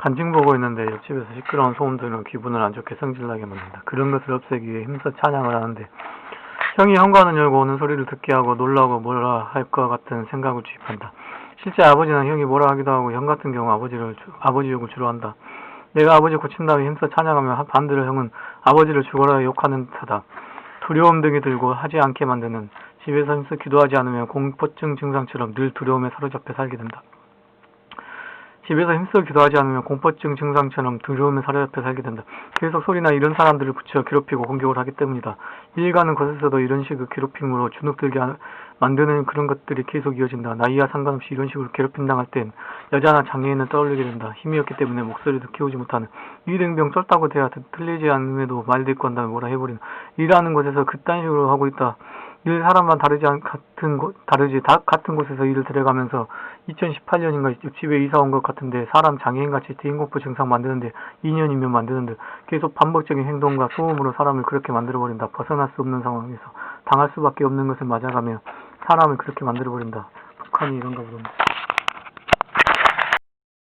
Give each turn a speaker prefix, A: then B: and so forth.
A: 간증 보고 있는데 옆집에서 시끄러운 소음 들으면 기분을 안 좋게 성질나게 만든다. 그런 것을 없애기 위해 힘써 찬양을 하는데 형이 현관을 열고 오는 소리를 듣게 하고 놀라고 뭐라 할 것 같은 생각을 주입한다. 실제 아버지는 형이 뭐라 하기도 하고 형 같은 경우 아버지를 주- 아버지 욕을 주로 한다. 내가 아버지 고친 다음에 힘써 찬양하면 반대로 형은 아버지를 죽어라 욕하는 듯하다. 두려움 등이 들고 하지 않게 만드는 집에서 힘써 기도하지 않으면 공포증 증상처럼 늘 두려움에 사로잡혀 살게 된다. 집에서 힘써 기도하지 않으면 공포증 증상처럼 두려움에 사로잡혀 살게 된다. 계속 소리나 이런 사람들을 붙여 괴롭히고 공격을 하기 때문이다. 일 가는 곳에서도 이런 식의 괴롭힘으로 주눅들게 하- 만드는 그런 것들이 계속 이어진다. 나이와 상관없이 이런 식으로 괴롭힘 당할 땐 여자나 장애인을 떠올리게 된다. 힘이 없기 때문에 목소리도 키우지 못하는 이등병 쫄다고 듣- 틀리지 않음에도 말 듣고 한다면 뭐라 해버리는 일하는 곳에서 그딴 식으로 하고 있다. 일 사람만 다르지 않 같은 곳 다르지 다 같은 곳에서 일을 들어가면서 2018년인가 집에 이사 온 것 같은데 사람 장애인 같이 대인공포 증상 만드는데 2년이면 만드는데 계속 반복적인 행동과 소음으로 사람을 그렇게 만들어 버린다. 벗어날 수 없는 상황에서 당할 수밖에 없는 것을 맞아가며 사람을 그렇게 만들어 버린다. 북한이 이런가 보던데.